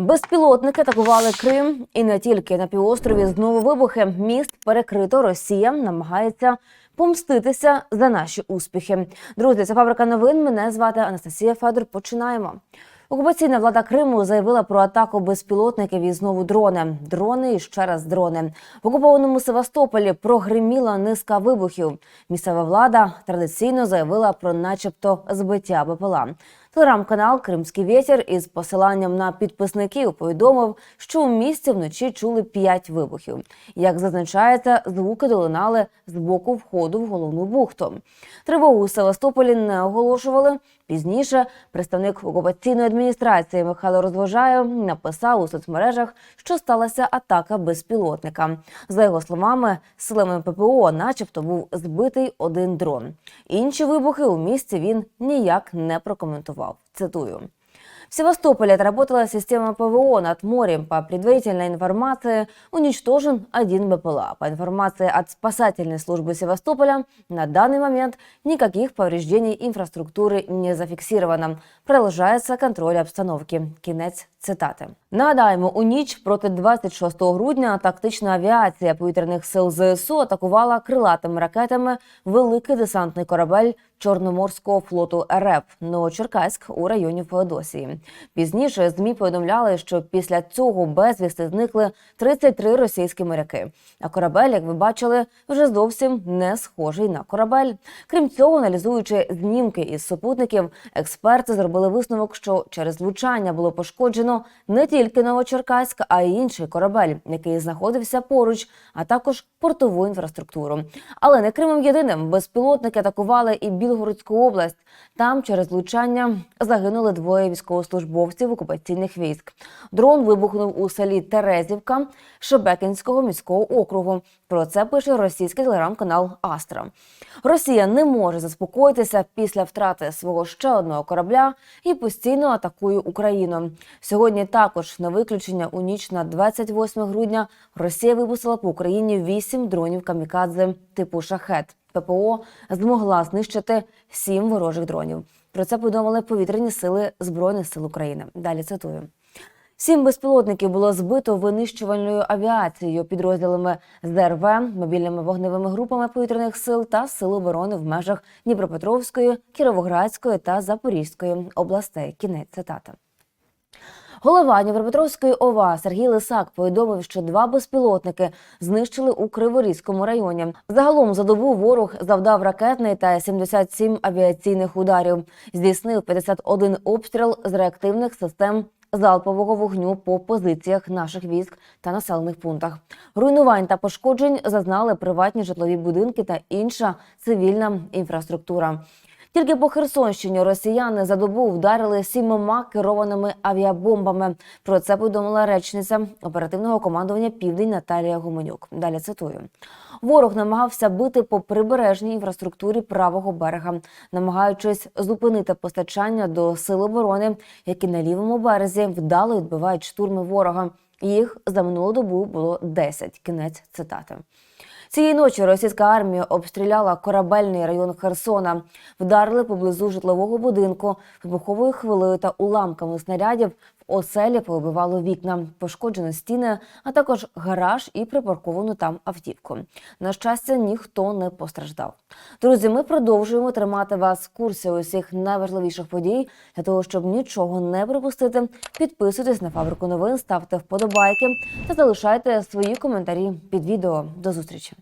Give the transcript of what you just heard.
Безпілотники атакували Крим і не тільки на півострові знову вибухи. Міст перекрито. Росія намагається помститися за наші успіхи. Друзі, це фабрика новин. Мене звати Анастасія Федор. Починаємо. Окупаційна влада Криму заявила про атаку безпілотників і знову дрони. Дрони і ще раз дрони. В окупованому Севастополі прогриміла низка вибухів. Місцева влада традиційно заявила про, начебто, збиття БПЛА. Телеграм-канал Кримський вітер із посиланням на підписників повідомив, що у місті вночі чули п'ять вибухів. Як зазначається, звуки долинали з боку входу в головну бухту. Тривогу у Севастополі не оголошували. Пізніше представник окупаційної адміністрації Михайло Розвожаєв написав у соцмережах, що сталася атака безпілотника. За його словами, силами ППО, начебто, був збитий один дрон. Інші вибухи у місті він ніяк не прокоментував. Цитую. В Севастополе отработала система ПВО над морем. По предварительной информации уничтожен один БПЛА. По информации от спасательной службы Севастополя, на данный момент никаких повреждений инфраструктуры не зафиксировано. Продолжается контроль обстановки. Кінець цитати. Нагадаємо, у ніч проти 26 грудня тактична авіація повітряних сил ЗСУ атакувала крилатими ракетами великий десантний корабель Чорноморського флоту РФ Новочеркаськ у районі Феодосії. Пізніше змі повідомляли, що після цього безвісти зникли 33 російські моряки. А корабель, як ви бачили, вже зовсім не схожий на корабель. Крім цього, аналізуючи знімки із супутників, експерти зробили висновок, що через влучання було пошкоджено не тільки Новочеркаськ, а й інший корабель, який знаходився поруч, а також портову інфраструктуру. Але не Кримом єдиним безпілотники атакували і Білгородську область. Там через влучання загинули двоє військовослужбовців окупаційних військ. Дрон вибухнув у селі Терезівка Шебекінського міського округу. Про це пише російський телеграм-канал Астра. Росія не може заспокоїтися після втрати свого ще одного корабля і постійно атакує Україну. Сьогодні також на виключення у ніч на 28 грудня Росія випустила по Україні вісім дронів камікадзе типу шахет. ППО змогла знищити сім ворожих дронів. Про це повідомили повітряні сили Збройних сил України. Далі цитую. Сім безпілотників було збито винищувальною авіацією, підрозділами ЗРВ, мобільними вогневими групами повітряних сил та сил оборони в межах Дніпропетровської, Кіровоградської та Запорізької областей. Кінець цитати. Голова Дніпропетровської ОВА Сергій Лисак повідомив, що два безпілотники знищили у Криворізькому районі. Загалом за добу ворог завдав ракетний та 77 авіаційних ударів. Здійснив 51 обстріл з реактивних систем залпового вогню по позиціях наших військ та населених пунктах. Руйнувань та пошкоджень зазнали приватні житлові будинки та інша цивільна інфраструктура. Тільки по Херсонщині росіяни за добу вдарили сімома керованими авіабомбами. Про це повідомила речниця оперативного командування Південь Наталія Гуменюк. Далі цитую. Ворог намагався бити по прибережній інфраструктурі правого берега, намагаючись зупинити постачання до сил оборони, які на лівому березі вдало відбивають штурми ворога. Їх за минулу добу було 10. Кінець цитати. Цієї ночі російська армія обстріляла корабельний район Херсона, вдарили поблизу житлового будинку вибуховою хвилею та уламками снарядів. Оселі повибивало вікна, пошкоджено стіни, а також гараж і припарковану там автівку. На щастя, ніхто не постраждав. Друзі, ми продовжуємо тримати вас в курсі усіх найважливіших подій для того, щоб нічого не пропустити. Підписуйтесь на фабрику новин, ставте вподобайки та залишайте свої коментарі під відео. До зустрічі.